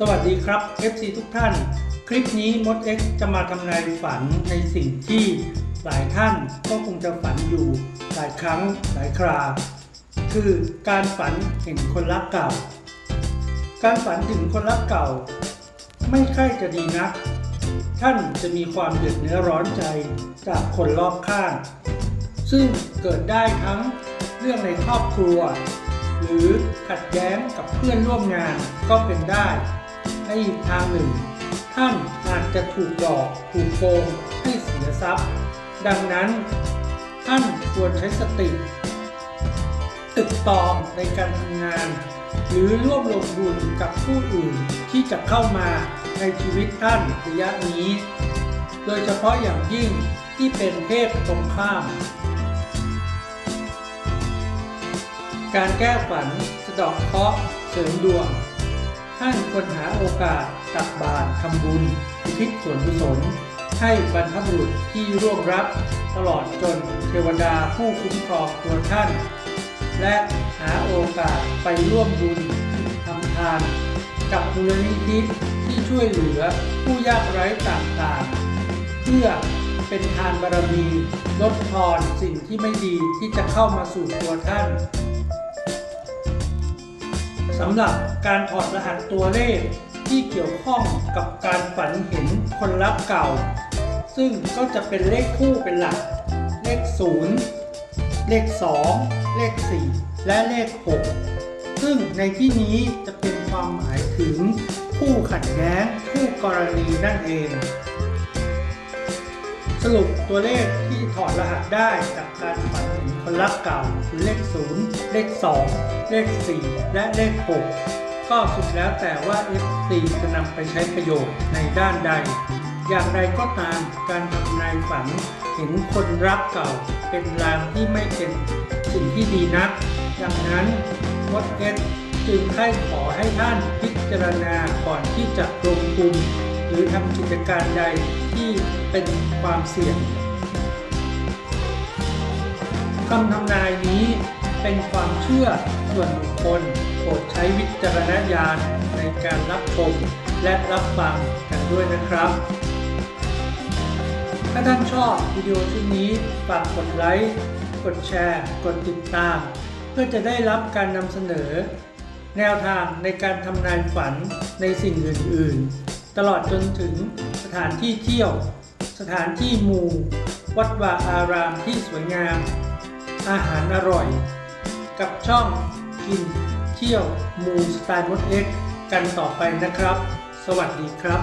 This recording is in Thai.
สวัสดีครับ FC ทุกท่าน คลิปนี้มด X จะมาทำนายฝันในสิ่งที่หลายท่านก็คงจะฝันอยู่หลายครั้งหลายครา คือการฝันเห็นคนรักเก่า การฝันถึงคนรักเก่า ไม่ค่อยจะดีนัก ท่านจะมีความเดือดเนื้อร้อนใจจากคนรอบข้าง ซึ่งเกิดได้ทั้งเรื่องในครอบครัวหรือขัดแย้งกับเพื่อนร่วมงานก็เป็นได้ ในอีกทางหนึ่ง ท่านอาจจะถูกหลอกถูกโกงให้เสียทรัพย์ ดังนั้น ท่านควรใช้สติตึกตองในการทำงาน หรือร่วมลงทุนกับผู้อื่นที่จะเข้ามาในชีวิตท่านระยะนี้ โดยเฉพาะอย่างยิ่งที่เป็นเพศตรงข้าม การแก้ฝันสะดอกเคราะห์เสริมดวง ท่านควรหาโอกาสตักบาตรทำบุญอุทิศส่วนกุศล ให้บรรพบุรุษที่ร่วงรับ ตลอดจนเทวดาผู้คุ้มครองตัวท่าน และหาโอกาสไปร่วมบุญทำทาน กับมูลนิธิที่ช่วยเหลือผู้ยากไร้ต่างๆ เพื่อเป็นทานบารมีลดทอนสิ่งที่ไม่ดีที่จะเข้ามาสู่ตัวท่านำหรับการถอดรหัสตัวเลขที่เกี่ยวข้องกับการฝันเห็นคนรักเก่า ซึ่งก็จะเป็นเลขคู่เป็นหลัก เลข 0 เลข 2 เลข 4 และเลข 6 ซึ่งในที่นี้จะเป็นความหมายถึงคู่ขัดแย้งคู่กรณีนั่นเอง รุปตัวเลขที่ถอดรหัสได้จากการฝันเห็นคนรักเก่าคือเลข 0 เลข 2 เลข 4 และเลข 6 ก็สุดแล้วแต่ว่า FC จะนำไปใช้ประโยชน์ในด้านใด อย่างไรก็ตามการทำนายฝันเห็นคนรักเก่าเป็นลางที่ไม่เป็นสิ่งที่ดีนัก ดังนั้นมดเอสจึงให้ขอให้ท่านพิจารณาก่อนที่จะลงทุน หรือทำกิจการใดที่เป็นความเสี่ยงคำทำนายนี้เป็นความเชื่อส่วนบุคคลโปรดใช้วิจารณญาณในการรับชมและรับฟังกันด้วยนะครับ ถ้าท่านชอบวิดีโอชุดนี้ฝากกดไลค์ กดแชร์ กดติดตาม เพื่อจะได้รับการนำเสนอ แนวทางในการทำนายฝันในสิ่งอื่น ๆ ตลอดจนถึงสถานที่เที่ยว สถานที่มูวัดวาอารามที่สวยงาม อาหารอร่อย กับช่องกินเที่ยวมูสไตล์มดเอ็กกันต่อไปนะครับ สวัสดีครับ